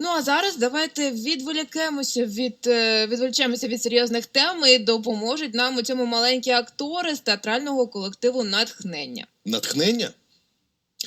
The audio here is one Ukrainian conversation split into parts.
Ну а зараз давайте відволікемося від е, відволічемося від серйозних тем і допоможуть нам у цьому маленькі актори з театрального колективу натхнення. Натхнення?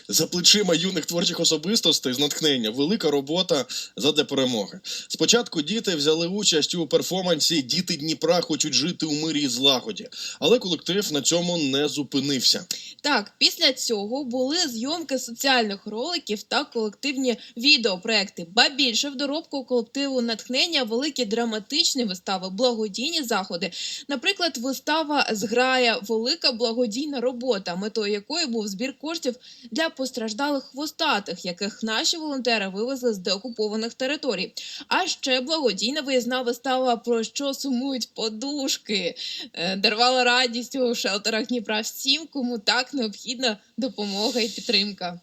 За плечима юних творчих особистостей з натхнення велика робота задля перемоги. Спочатку діти взяли участь у перформансі Діти Дніпра хочуть жити у мирі і злагоді, але колектив на цьому не зупинився. Так, після цього були зйомки соціальних роликів та колективні відеопроекти. Ба більше в доробку колективу натхнення великі драматичні вистави, благодійні заходи. Наприклад, вистава Зграя велика благодійна робота, метою якої був збір коштів для постраждалих хвостатих, яких наші волонтери вивезли з деокупованих територій. А ще благодійна виїзна вистава про що сумують подушки е, дарувала радість у шелтерах Дніпра всім, кому так необхідна допомога і підтримка.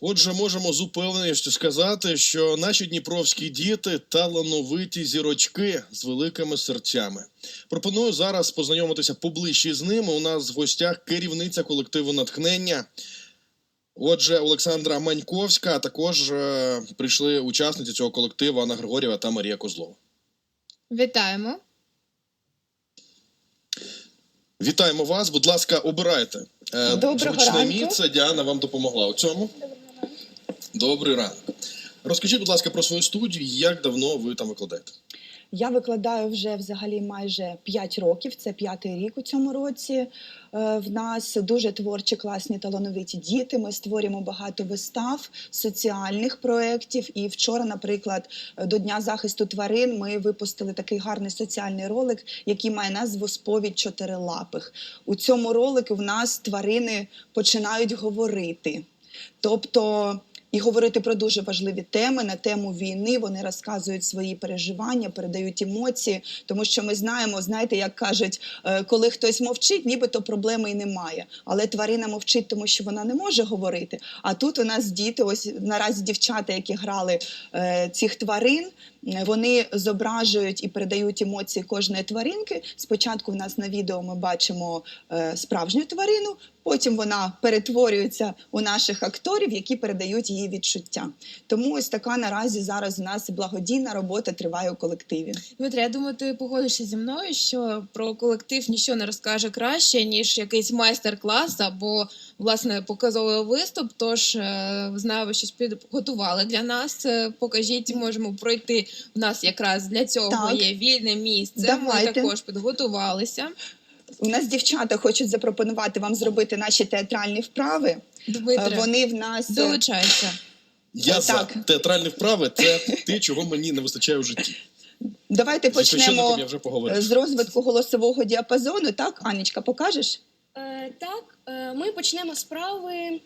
Отже, можемо з упевненістю сказати, що наші дніпровські діти талановиті зірочки з великими серцями. Пропоную зараз познайомитися поближче з ними. У нас в гостях керівниця колективу натхнення. Отже, Олександра Маньковська, а також е, прийшли учасниці цього колективу Анна Григорєва та Марія Козлова. Вітаємо! Вітаємо вас. Будь ласка, обирайте е, Доброго зручне ранку. місце. Діана вам допомогла у цьому. Добрий ранок. Розкажіть, будь ласка, про свою студію. Як давно ви там викладаєте? Я викладаю вже взагалі майже 5 років. Це п'ятий рік у цьому році. Е, В нас дуже творчі, класні, талановиті діти. Ми створюємо багато вистав, соціальних проєктів. І вчора, наприклад, до Дня захисту тварин ми випустили такий гарний соціальний ролик, який має назву Сповідь чотирилапих. У цьому ролику в нас тварини починають говорити. Тобто і говорити про дуже важливі теми на тему війни. Вони розказують свої переживання, передають емоції, тому що ми знаємо, знаєте, як кажуть, е, коли хтось мовчить, нібито проблеми і немає. Але тварина мовчить, тому що вона не може говорити. А тут у нас діти, ось наразі дівчата, які грали е, цих тварин. Вони зображують і передають емоції кожної тваринки. Спочатку в нас на відео ми бачимо е, справжню тварину, потім вона перетворюється у наших акторів, які передають її відчуття. Тому ось така наразі зараз у нас благодійна робота триває у колективі. Дмитрий, я думаю, ти погодишся зі мною, що про колектив ніщо не розкаже краще, ніж якийсь майстер-клас або власне показовий виступ. Тож е, знаю, ви щось підготували для нас. Е, Покажіть, можемо пройти. В нас якраз для цього Так. є вільне місце. Давайте. Ми також підготувалися. У нас дівчата хочуть запропонувати вам зробити наші театральні вправи. Е, Дмитре, Вони в нас е, долучайся. Я за Так. театральні вправи це те, чого мені не вистачає у житті. давайте Зі священником почнемо я вже е, поговорив. з розвитку голосового діапазону. Так, Анічка, покажеш? Е, так, е, ми почнемо справи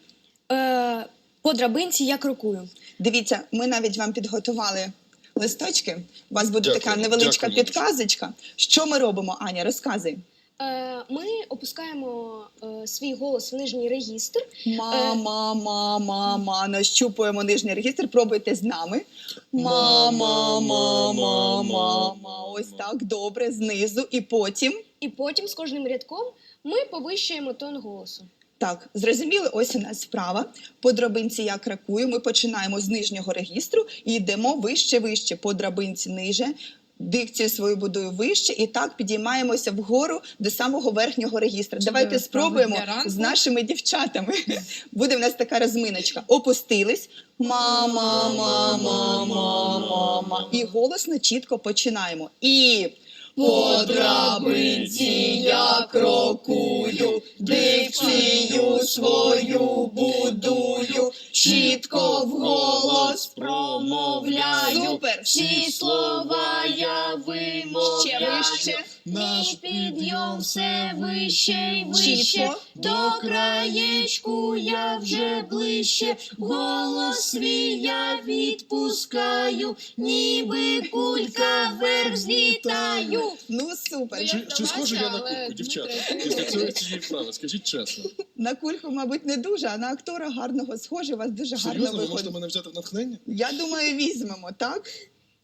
е, по драбинці я крокую. Дивіться, ми навіть вам підготували листочки. У вас буде Дякую, така невеличка дякую, підказочка. Що ми робимо, Аня? Розказуй. Е, ми опускаємо е, свій голос в нижній регістр. Мама, мама, мама. Нащупуємо нижній регістр. Пробуйте з нами. Мама, мама, мама. Ось так, добре, знизу. І потім. І потім з кожним рядком ми повищуємо тон голосу. Так, зрозуміли, ось у нас вправа. По драбинці я кракую. Ми починаємо з нижнього регістру і йдемо вище, вище, по драбинці ниже. Дикцію свою будую вище, і так підіймаємося вгору до самого верхнього регістра. Чудова Давайте спробуємо з нашими дівчатами. Буде в нас така розминочка. Опустились. Мама, мама, мама, мама. І голосно чітко починаємо. І по драбинці я крокую, дикцію свою будую, чітко вголос промовляю. Супер! Всі слова я вимовляю. Ще вище. Мій підйом все вище й вище. Чітко. До краєчку я вже ближче. Голос свій я відпускаю, ніби кулька вверх злітаю. Ну супер. Чи, чи схожу я на кульку, дівчата? Після цього цієї вправи, скажіть чесно. На кульку, мабуть, не дуже, а на актора гарного схожий. У вас дуже гарно Серйозно, ви можете мене взяти в натхнення? Я думаю, візьмемо, так?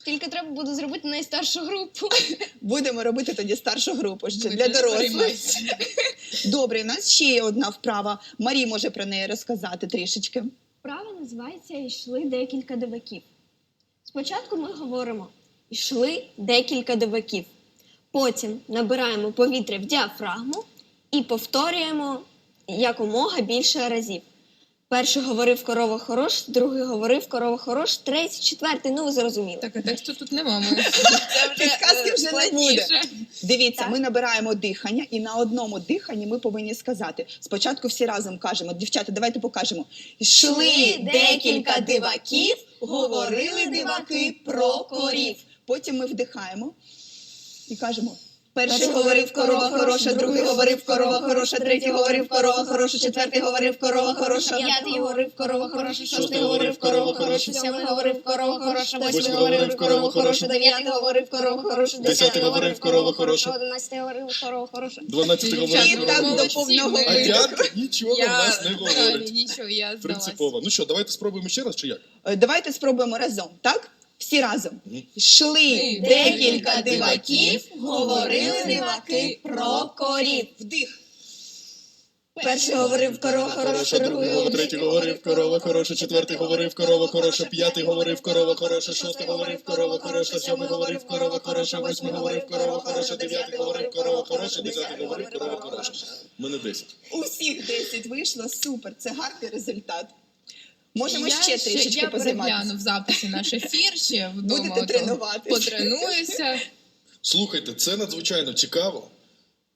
Тільки треба буде зробити найстаршу групу. Будемо робити тоді старшу групу ще для дорослих. Добре, у нас ще є одна вправа. Марі може про неї розказати трішечки. Вправа називається Йшли декілька диваків. Спочатку ми говоримо, йшли декілька диваків. Потім набираємо повітря в діафрагму і повторюємо якомога більше разів. Перший говорив корова хорош, другий говорив корова хорош, третій, четвертий, ну ви зрозуміли. Так, а тексту тут нема. Ми... Підказки вже не складніше. Дивіться, ми набираємо дихання, і на одному диханні ми повинні сказати. Спочатку всі разом кажемо, дівчата, давайте покажемо. Йшли декілька диваків, говорили диваки про корів. Потім ми вдихаємо і кажемо. Перший говорив корова хороша, другий говорив корова хороша, третій говорив корова хороша, четвертий говорив корова хороша. П'ятий говорив корова хороша, шостий говорив корова хороша, сьомий говорив корова хороша, восьмий говорив корова хороша, хороша, дев'ятий говорив корова хороша, десятий говорив корова хороша, одинадцятий говорив корова хороша. 12 І говорив корова. Молодці, А як нічого в нас не говорить. нічого, я. Принципово. Ну що, давайте спробуємо ще раз чи як? Е, Давайте спробуємо разом, так? Всі разом. Йшли декілька диваків, говорили диваки про корів. Вдих. Перший говорив корова хороша, другий говорив третій говорив корова хороша, четвертий говорив корова хороша, п'ятий говорив корова хороша, шостий говорив корова хороша, сьомий говорив корова хороша, восьмий говорив корова хороша, дев'ятий говорив корова хороша, десятий говорив корова хороша. Мене 10. Усіх 10 вийшло, супер, це гарний результат. Можемо я ще трішечки Я позайматися. перегляну в записі наш ефір ще вдома. Будете ото тренуватись. Потренуюся. Слухайте, це надзвичайно цікаво.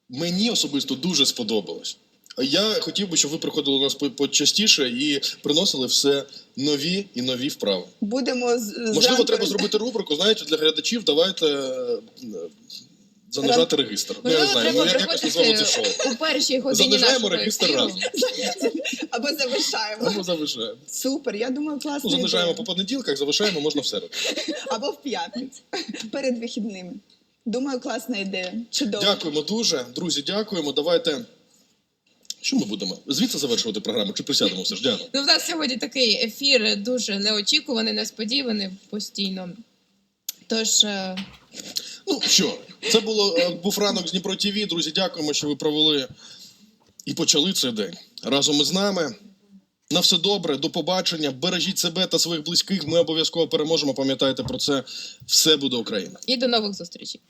Мені особисто дуже сподобалось. Я хотів би, щоб ви приходили до нас почастіше і приносили все нові і нові вправи. Будемо з- Можливо, зранку треба зробити рубрику, знаєте, для глядачів давайте е, занижати регістр. Ну, я не знаю, ну як якось назвало це шоу. у першій годині Занижаємо регістр разом. Або завершаємо. Або завишаємо. Супер, я думаю, Ну, класно. занижаємо по понеділках, завишаємо можна в середу. Або в п'ятницю перед вихідними. Думаю, класна ідея. Чудово. Дякуємо дуже. Друзі, дякуємо. Давайте. Що ми будемо? Звідси завершувати програму чи присядемо все ж? Дякую. Ну, в нас сьогодні такий ефір дуже неочікуваний, несподіваний постійно. Тож, е, Ну що, це було е, був ранок з Дніпро ТВ. Друзі, дякуємо, що ви провели і почали цей день разом із нами. На все добре, до побачення. Бережіть себе та своїх близьких. Ми обов'язково переможемо. Пам'ятайте про це. Все буде Україна. і до нових зустрічей.